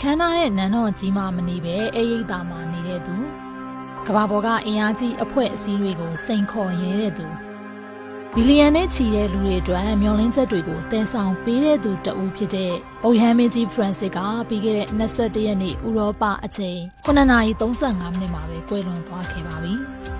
ခမ်းနားတဲ့နန်းတော်ကြီးမှမနေပဲအေးရိပ်သာမှနေတဲ့သူကဘာပေါ်ကအင်အားကြီးအဖွဲ့အစည်းတွေကိုစိန်ခေါ်ရဲတဲ့သူဘီလီယံနဲ့ချီတဲ့လူတွေအတွက်မျောလင်းချက်တွေကိုတင်ဆောင်ပေးတဲ့သူတဦးဖြစ်တဲ့ပုပ်ယဟန်မင်းကြီးဖရန်စစ်ကပြီးခဲ့တဲ့21ရက်နေ့ဥရောပအချိန်9:35မိနစ်မှာပဲကွယ်လွန်သွားခဲ့ပါပြီ။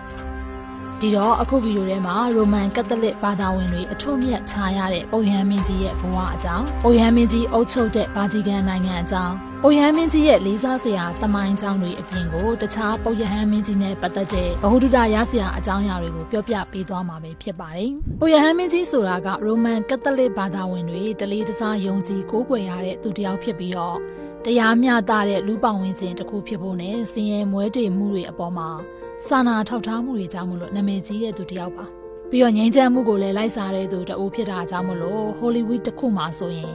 ဒီတော့အခုဗီဒီယိုထဲမှာရိုမန်ကက်သလစ်ဘာသာဝင်တွေအထွတ်မြတ်ခြားရတဲ့ပုပ်ယဟန်မင်းကြီးရဲ့ဘဝအကြောင်းပုပ်ယဟန်မင်းကြီးအုပ်ချုပ်တဲ့ဗာတီကန်နိုင်ငံအကြောင်း ပုပ်ယဟန်မင်းကြီးရဲ့လေးစားစရာတမိုင်းအကြောင်းတွေအပြင်ကိုတခြားပုပ်ယဟန်မင်းကြီးနဲ့ပတ်သက်တဲ့ဗဟုသုတရစရာအကြောင်းအရာတွေကိုပြောပြပေးသွားမှာပဲဖြစ်ပါတယ်။ပုပ်ယဟန်မင်းကြီးဆိုတာကရိုမန်ကက်သလစ်ဘာသာဝင်တွေတလေးတစားယုံကြည်ကိုးကွယ်ရတဲ့သူတစ်ယောက်ဖြစ်ပြီးတော့တရားမျှတတဲ့လူပောင်ဝင်ခြင်းတစ်ခုဖြစ်ဖို့နဲ့စင်ရဲမွဲတေမှုတွေအပေါ်မှာစာနာထောက်ထားမှုတွေကြောင့်မလို့နာမည်ကြီးတဲ့သူတစ်ယောက်ပါပြီးတော့ငြိမ်းချမ်းမှုကိုလည်းလိုက်စားတဲ့သူတအူးဖြစ်တာကြောင့်မလို့ဟိုလီဝုဒ်တစ်ခုမှာဆိုရင်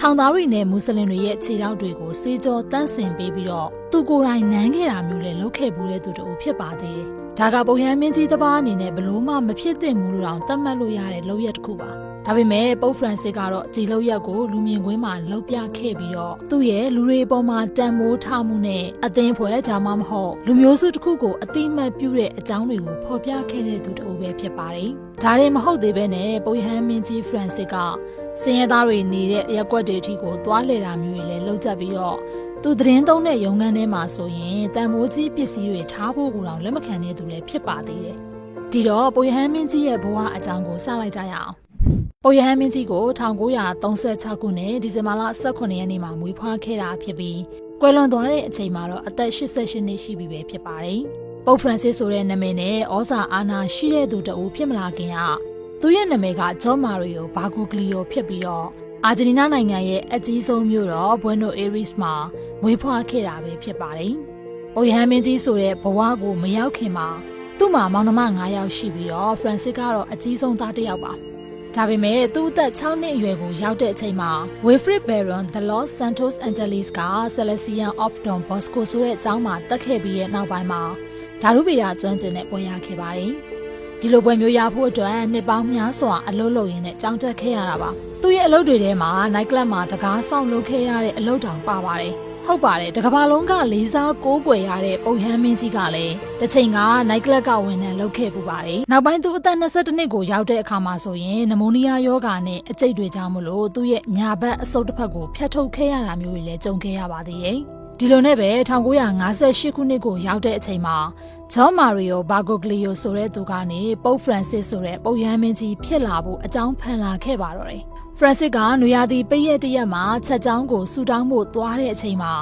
ထောင်သားတွေနဲ့မွတ်စလင်တွေရဲ့ခြေထောက်တွေကိုစေကြောတန့်စင်ပေးပြီးတော့သူကိုယ်တိုင်နမ်းခဲ့တာမျိုးလည်းလုပ်ခဲ့ဘူးတဲ့သူတအူးဖြစ်ပါသေးတယ်ဒါကပုံရမ်းမင်းကြီးတစ်ပါးအနေနဲ့ဘလို့မှမဖြစ်သင့်ဘူးလို့တောင်သတ်မှတ်လို့ရတဲ့လုပ်ရက်တစ်ခုပါဒါပေမဲ့ပုပ်ဖရန်စစ်ကတော့ဒီလုပ်ရက်ကိုလူမြင်ကွင်းမှာလှုပ်ပြခဲ့ပြီးတော့သူ့ရဲ့လူတွေအပေါ်မှာတန်မိုးထားမှုနဲ့အသင်းဖွဲ့ဒါမှမဟုတ်လူမျိုးစုတစ်ခုကိုအတိမတ်ပြုတဲ့အကြောင်းတွေကိုဖော်ပြခဲ့တဲ့သူတစ်ဦးပဲဖြစ်ပါတယ်။ဒါရင်မဟုတ်သေးပဲနဲ့ပုပ်ယဟန်မင်းကြီးဖရန်စစ်က စင်ရသားတွေနေတဲ့ရက်ကွက်တွေအထိကိုသွားလေတာမျိုးတွေလည်းလှုပ်ကြပြီးတော့သူသတင်းသုံးတဲ့ရုံခန်းထဲမှာဆိုရင်တန်မိုးကြီးပစ္စည်းတွေထားဖို့ကိုတော့လက်မခံတဲ့သူလည်းဖြစ်ပါသေးတယ်။ဒီတော့ပုပ်ယဟန်မင်းကြီးရဲ့ဘဝအကြောင်းကိုစလိုက်ကြရအောင်။ပုပ်ယဟန်မင်းကြီးကို1936ခုနှစ်ဒီဇင်ဘာလ18ရက်နေ့မှာမွေးဖွားခဲ့တာဖြစ်ပြီးကွယ်လွန်သွားတဲ့အချိန်မှာတော့အသက်88နှစ်ရှိပြီပဲဖြစ်ပါတယ်။ပုပ်ဖရန်စစ်ဆိုတဲ့နာမည်နဲ့ဩဇာအာဏာရှိတဲ့သူတအူဖြစ်မလာခင်က သူ့ရဲ့နာမည်ကဂျော့မာရီယိုဘာဂိုဂလီယိုဖြစ်ပြီးတော့အာဂျင်တီးနားနိုင်ငံရဲ့အကြီးဆုံးမြို့တော်ဘွဲနိုအေရီစ်မှာမွေးဖွားခဲ့တာပဲဖြစ်ပါတယ်။ပုပ်ယဟန်မင်းကြီးဆိုတဲ့ဘဝကိုမရောက်ခင်မှာသူ့မှာမောင်နှမ9ယောက်ရှိပြီးတော့ဖရန်စစ်ကတော့အကြီးဆုံးသားတစ်ယောက်ပါ။ဒါပေမဲ့သူ့အသက်6နှစ်အရွယ်ကိုရောက်တဲ့အချိန်မှာ Wilfred Baron The Los Santos Angeles က Salesian of Don Bosco ဆိုတဲ့အကြောင်းမှာတက်ခဲ့ပြီးတဲ့နောက်ပိုင်းမှာဓာတုပေရကျွမ်းကျင်တဲ့ပွဲရခဲ့ပါတယ်။ ဒီလိုပွဲမျိုးရဖို့အတွက်နှစ်ပေါင်းများစွာအလုပ်လုပ်ရင်းနဲ့ကြောင်းတက်ခဲ့ရတာပါ။သူ့ရဲ့အလုပ်တွေထဲမှာ night club မှာတကားဆောင်လုပ်ခဲ့ရတဲ့အလုပ်တောင်ပါပါတယ်။ဟုတ်ပါတယ်တကဘာလုံးကလေးစားကိုးကွယ်ရတဲ့ပုံဟမ်းမင်းကြီးကလည်းတစ်ချိန်က night club ကဝန်ထမ်းလုပ်ခဲ့ပူပါတယ်နောက်ပိုင်းသူအသက်22နှစ်ကိုရောက်တဲ့အခါမှာဆိုရင်နမိုနီးယားယောဂါနဲ့အကျိတ်တွေကြောင့်မလို့သူ့ရဲ့ညာဘက်အဆုတ်တစ်ဖက်ကိုဖျက်ထုတ်ခဲ့ရတာမျိုးတွေလည်းကြုံခဲ့ရပါသေးတယ် ဒီလိုနဲ့ပဲ1958ခုနှစ်ကိုရောက်တဲ့အချိန်မှာဂျော့မာရီယိုဘာဂိုဂလီယိုဆိုတဲ့သူကနေပုပ်ဖရန်စစ်ဆိုတဲ့ပုပ်ရဟန်းမင်းကြီးဖြစ်လာဖို့အကြောင်းဖန်လာခဲ့ပါတော့တယ်ဖရန်စစ်ကနွေရာသီပိရက်တရက်မှာချက်ချောင်းကိုဆူတောင်းဖို့သွားတဲ့အချိန်မှာ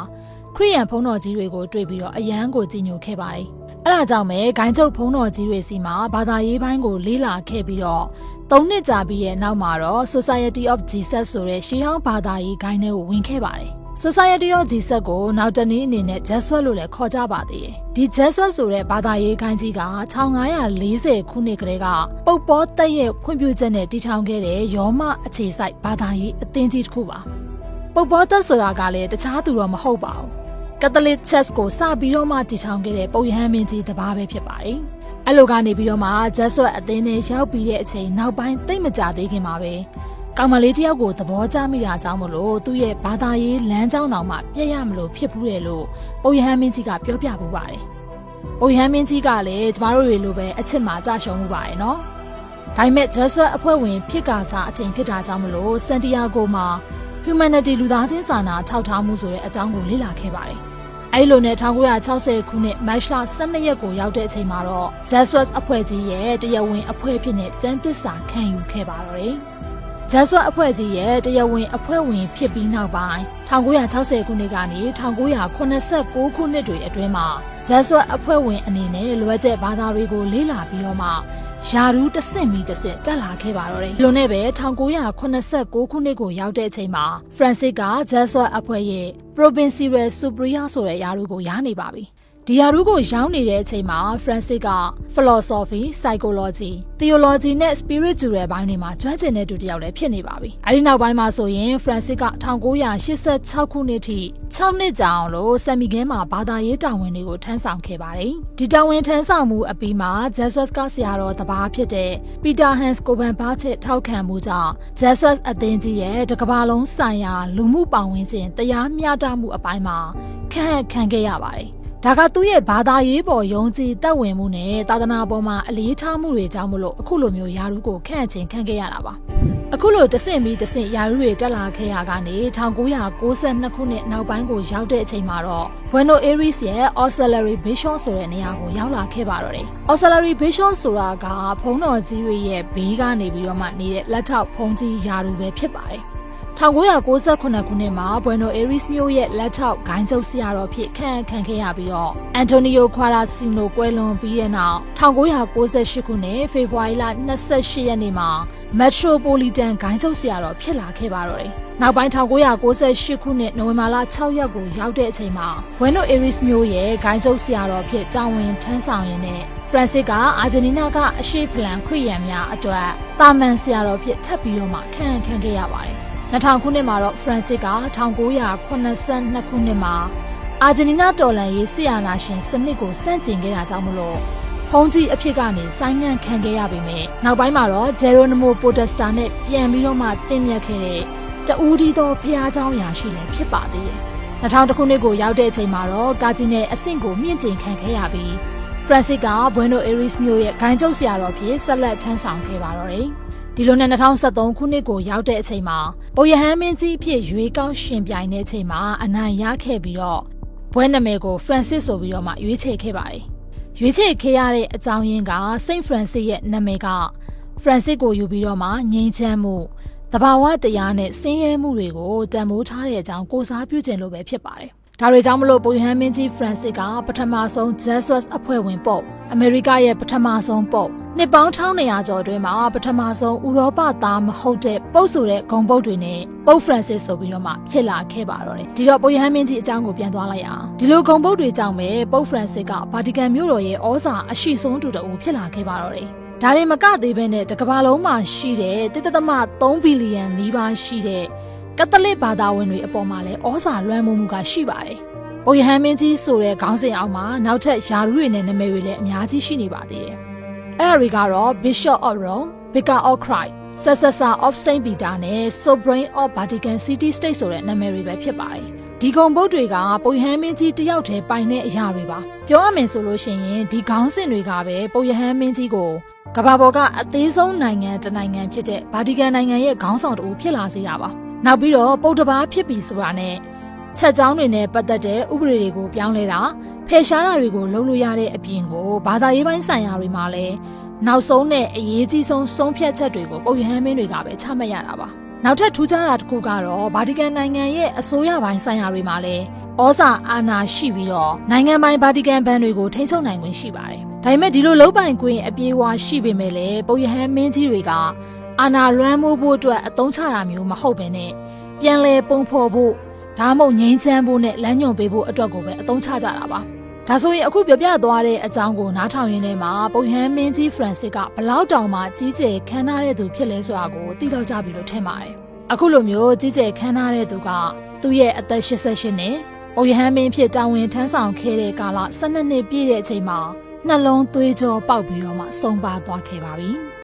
ခရီးရန်ဖုံးတော်ကြီးတွေကိုတွေ့ပြီးတော့အယမ်းကိုကြည်ညိုခဲ့ပါတယ်။အဲ့ဒါကြောင့်ပဲဂိုင်းချုပ်ဖုံးတော်ကြီးတွေစီမှာဘာသာရေးပိုင်းကိုလေးလာခဲ့ပြီးတော့သုံးနှစ်ကြာပြီးရဲ့နောက်မှာတော့ Society of Jesus ဆိုတဲ့ရှေးဟောင်းဘာသာရေးဂိုင်းတွေကိုဝင်ခဲ့ပါတယ်။ Society of Jesus ကိုနောက်တနည်းအနေနဲ့ Jesuit လို့လည်းခေါ်ကြပါသေးတယ်။ဒီ Jesuit ဆိုတဲ့ဘာသာရေးဂိုင်းကြီးက1540ခုနှစ်ကတည်းကပုပ်ပေါ်တက်ရဲ့ခွင့်ပြုချက်နဲ့တည်ထောင်ခဲ့တဲ့ယောမအခြေစိုက်ဘာသာရေးအသင်းကြီးတစ်ခုပါ။ပုပ်ပေါ်တက်ဆိုတာကလည်းတခြားသူတော့မဟုတ်ပါဘူး။ကက်သလစ်ချက်ကိုစပြီးတော့မှတည်ထောင်ခဲ့တဲ့ပုပ်ယဟန်မင်းကြီးတစ်ပါးပဲဖြစ်ပါတယ်။အဲ့လိုကနေပြီးတော့မှ Jesuit အသင်းနဲ့ရောက်ပြီးတဲ့အချိန်နောက်ပိုင်းသိမ့်မကြသေးခင်မှာပဲ ကောင်မလေးတယောက်ကိုသဘောကျမိတာကြောင့်မလို့သူ့ရဲ့ဘာသာရေးလမ်းကြောင်းတော်မှာပြည့်ရမလို့ဖြစ်ဘူးတယ်လို့ပုပ်ယဟန်မင်းကြီးကပြောပြပူပါတယ်။ပုပ်ယဟန်မင်းကြီးကလည်းကျမတို့တွေလိုပဲအချစ်မှာကြာရှုံးမှုပါတယ်နော်။ဒါပေမဲ့ဂျက်ဆွတ်အဖွဲ့ဝင်ဖြစ်ကာစားအချိန်ဖြစ်တာကြောင့်မလို့စန်တီယာဂိုမှာ humanity လူသားချင်းစာနာထောက်ထားမှုဆိုတဲ့အကြောင်းကိုလေ့လာခဲ့ပါတယ်။အဲဒီလိုနဲ့1960ခုနှစ်မတ်လ12ရက်ကိုရောက်တဲ့အချိန်မှာတော့ Jesuit အဖွဲ့ကြီးရဲ့တရားဝင်အဖွဲ့ဖြစ်တဲ့ကျမ်းသစ္စာခံယူခဲ့ပါတော့တယ်။ ဂျက်ဆွတ်အဖွဲ့ကြီးရဲ့တရားဝင်အဖွဲ့ဝင်ဖြစ်ပြီးနောက်ပိုင်း1960ခုနှစ်ကနေ1989ခုနှစ်တွေအတွင်းမှာဂျက်ဆွတ်အဖွဲ့ဝင်အနေနဲ့လိုအပ်တဲ့ဘာသာတွေကိုလေ့လာပြီးတော့မှယာရူးတဆင့်မီတဆင့်တက်လာခဲ့ပါတော့တယ်။ဒီလိုနဲ့ပဲ1989ခုနှစ်ကိုရောက်တဲ့အချိန်မှာဖရန်စစ်ကဂျက်ဆွတ်အဖွဲ့ရဲ့ Provincial Superior ဆိုတဲ့ယာရူးကိုရနေပါပြီ။ ဒီယာရုကိုရောက်နေတဲ့အချိန်မှာ Francis က philosophy, psychology, theology နဲ့ spiritual ဘိုင်းတွေမှာကျွမ်းကျင်တဲ့သူတစ်ယောက်လည်းဖြစ်နေပါပြီ။အဲဒီနောက်ပိုင်းမှာဆိုရင် Francis က1986ခုနှစ်ထိ6နှစ်ကြာအောင်လို့ဆမ်မီကဲမှာဘာသာရေးတာဝန်တွေကိုထမ်းဆောင်ခဲ့ပါတယ်။ဒီတာဝန်ထမ်းဆောင်မှုအပြီးမှာ Jesus ကဆရာတော်တပါးဖြစ်တဲ့ Peter Hans Coben ဘာချစ်ထောက်ခံမှုကြောင့် Jesus အသင်းကြီးရဲ့တစ်ကမ္ဘာလုံးဆိုင်ရာလူမှုပတ်ဝန်းကျင်တရားမျှတမှုအပိုင်းမှာခန့်ခံခဲ့ရပါတယ်။ ဒါကသူ့ရဲ့ဘာသာရေးပေါ်ယုံကြည်တက်ဝင်မှုနဲ့သာသနာပေါ်မှာအလေးထားမှုတွေကြောင့်မလို့အခုလိုမျိုးယာရုကိုခန့်ချင်းခံခဲ့ရတာပါအခုလိုတဆင့်ပြီးတဆင့်ယာရုတွေတက်လာခဲ့ရကနေ1992ခုနှစ်နောက်ပိုင်းကိုရောက်တဲ့အချိန်မှာတော့ Buenos Aires ရဲ့ Auxiliary Bishop ဆိုတဲ့နေရာကိုရောက်လာခဲ့ပါတော့တယ် Auxiliary Bishop ဆိုတာကဘုန်းတော်ကြီးတွေရဲ့ဘေးကနေပြီးတော့မှနေတဲ့လက်ထောက်ဘုန်းကြီးယာရုပဲဖြစ်ပါတယ် 1998ခုနှစ်မှာ Buenos Aires မြို့ရဲ့လက်ထောက်ဂိုင်းချုပ်ဆရာတော်ဖြစ်ခန့်ခံခဲ့ရပြီးတော့ Antonio Quaracino ကွယ်လွန်ပြီးတဲ့နောက်1998ခုနှစ်ဖေဖော်ဝါရီလ28ရက်နေ့မှာ Metropolitan ဂိုင်းချုပ်ဆရာတော်ဖြစ်လာခဲ့ပါတော့တယ်။နောက်ပိုင်း1998ခုနှစ်နိုဝင်ဘာလ6ရက်ကိုရောက်တဲ့အချိန်မှာ Buenos Aires မြို့ရဲ့ဂိုင်းချုပ်ဆရာတော်ဖြစ်တာဝန်ထမ်းဆောင်ရင်းနဲ့ဖရန်စစ်ကအာဂျင်နီနာကအရှေ့ဖလန်ခရီးယန်များအတွက်တာမန်ဆရာတော်ဖြစ်ထပ်ပြီးတော့မှခန့်ခံခဲ့ရပါတယ်။ 2000ခုနှစ်မှာတော့ Francis က1982ခုနှစ်မှာအာဂျင်နီနာတော်လန်ရေးဆီယာနာရှင်စနစ်ကိုစန့်ကျင်ခဲ့တာကြောင့်မလို့ဖုန်ကြီးအဖြစ်ကနေဆိုင်းငံ့ခံခဲ့ရပေမဲ့နောက်ပိုင်းမှာတော့ဂျေရိုနမိုပိုတက်စတာနဲ့ပြန်ပြီးတော့မှတင်မြတ်ခဲ့တဲ့တူးဒီသောဖျားเจ้าရာရှိလည်းဖြစ်ပါသေးတယ်။2000ခုနှစ်ကိုရောက်တဲ့အချိန်မှာတော့ကာဂျီနယ်အဆင့်ကိုမြင့်တင်ခံခဲ့ရပြီး Francis က Buenos Aires မြို့ရဲ့ဂိုင်းကျုပ်ဆရာတော်ဖြစ်ဆက်လက်ထမ်းဆောင်ခဲ့ပါတော့တယ်။ ဒီလိုနဲ့2023ခုနှစ်ကိုရောက်တဲ့အချိန်မှာပုယဟန်မင်းကြီးဖြစ်ရွေးကောက်ရှင်ပြိုင်တဲ့အချိန်မှာအနိုင်ရခဲ့ပြီးတော့ဘွဲနာမည်ကို Francis ဆိုပြီးတော့မှရွေးချယ်ခဲ့ပါတယ်။ရွေးချယ်ခဲ့ရတဲ့အကြောင်းရင်းက Saint Francis ရဲ့နာမည်က Francis ကိုယူပြီးတော့မှငြိမ်းချမ်းမှုတဘာဝတရားနဲ့ဆင်းရဲမှုတွေကိုတန်ဖိုးထားတဲ့အကြောင်းကိုစားပြုခြင်းလို့ပဲဖြစ်ပါတယ်။ ဒါတွေကြောင့်မလို့ပုယဟန်မင်းကြီးဖရန်စစ်ကပထမဆုံး Jesus အဖွဲ့ဝင်ပုတ်အမေရိကရဲ့ပထမဆုံးပုတ်နှစ်ပေါင်း1900ကျော်အတွင်းမှာပထမဆုံးဥရောပသားမဟုတ်တဲ့ပုတ်ဆိုတဲ့ဂုံပုတ်တွေနဲ့ပုတ်ဖရန်စစ်ဆိုပြီးတော့မှဖြစ်လာခဲ့ပါတော့တယ်ဒီတော့ပုယဟန်မင်းကြီးအကြောင်းကိုပြန်သွားလိုက်အောင်ဒီလိုဂုံပုတ်တွေကြောင့်ပဲပုတ်ဖရန်စစ်ကဗာတီကန်မြို့တော်ရဲ့ဩဇာအရှိဆုံးတူတူဖြစ်လာခဲ့ပါတော့တယ်ဒါတွေမကသေးဘဲနဲ့တကမ္ဘာလုံးမှာရှိတဲ့တိတသမ3ဘီလီယံနီးပါးရှိတဲ့ ကက်သလစ်ဘာသာဝင်တွေအပေါ်မှာလည်းဩဇာလွှမ်းမိုးမှုကရှိပါတယ်။ဘုယဟန်မင်းကြီးဆိုတဲ့ခေါင်းစဉ်အောက်မှာနောက်ထပ်ယာရုတွေနဲ့နာမည်တွေလည်းအများကြီးရှိနေပါသေးတယ်။အဲ့ဒါတွေကတော့ Bishop of Rome, Vicar of Christ, Successor of Saint Peter နဲ့ Sovereign of Vatican City State ဆိုတဲ့နာမည်တွေပဲဖြစ်ပါတယ်။ဒီကုံပုတ်တွေကပုယဟန်မင်းကြီးတယောက်တည်းပိုင်တဲ့အရာတွေပါ။ပြောရမယ်ဆိုလို့ရှိရင်ဒီခေါင်းစဉ်တွေကပဲပုယဟန်မင်းကြီးကိုကမ္ဘာပေါ်ကအသေးဆုံးနိုင်ငံတစ်နိုင်ငံဖြစ်တဲ့ဗာတီကန်နိုင်ငံရဲ့ခေါင်းဆောင်တူဖြစ်လာစေတာပါ။ နောက်ပြီးတော့ပုတ်တပားဖြစ်ပြီဆိုတာနဲ့ချက်ကြောင်းတွေနဲ့ပတ်သက်တဲ့ဥပဒေတွေကိုပြောင်းလဲတာဖယ်ရှားတာတွေကိုလုပ်လို့ရတဲ့အပြင်ကိုဘာသာရေးပိုင်းဆိုင်ရာတွေမှာလည်းနောက်ဆုံးနဲ့အရေးကြီးဆုံးဆုံးဖြတ်ချက်တွေကိုပုပ်ရဟန်းမင်းတွေကပဲချမှတ်ရတာပါနောက်ထပ်ထူးခြားတာတစ်ခုကတော့ဗာတီကန်နိုင်ငံရဲ့အစိုးရပိုင်းဆိုင်ရာတွေမှာလည်းဩဇာအာဏာရှိပြီးတော့နိုင်ငံပိုင်ဗာတီကန်ဘဏ်တွေကိုထိန်းချုပ်နိုင်ခွင့်ရှိပါတယ်ဒါပေမဲ့ဒီလိုလုံးပိုင်ခွင့်အပြေးအဝရှိပေမဲ့လည်းပုပ်ရဟန်းမင်းကြီးတွေက အာနာလွမ်းမိုးဖို့အတွက်အသုံးချတာမျိုးမဟုတ်ဘဲနဲ့ပြန်လဲပုံဖော်ဖို့ဒါမှမဟုတ်ငြိမ်းချမ်းဖို့နဲ့လမ်းညွှန်ပေးဖို့အတွက်ကိုပဲအသုံးချကြတာပါဒါဆိုရင်အခုပြောပြသွားတဲ့အကြောင်းကိုနားထောင်ရင်းထဲမှာပုဟန်မင်းကြီးဖရန်စစ်ကဘလောက်တောင်မှကြီးကျယ်ခမ်းနားတဲ့သူဖြစ်လဲဆိုတာကိုသိတော့ကြပြီလို့ထင်ပါတယ်အခုလိုမျိုးကြီးကျယ်ခမ်းနားတဲ့သူကသူ့ရဲ့အသက်88နဲ့ပုဟန်မင်းဖြစ်တာဝန်ထမ်းဆောင်ခဲ့တဲ့ကာလ12နှစ်ပြည့်တဲ့အချိန်မှာနှလုံးသွေးကြောပေါက်ပြီးတော့မှဆုံးပါသွားခဲ့ပါပြီ။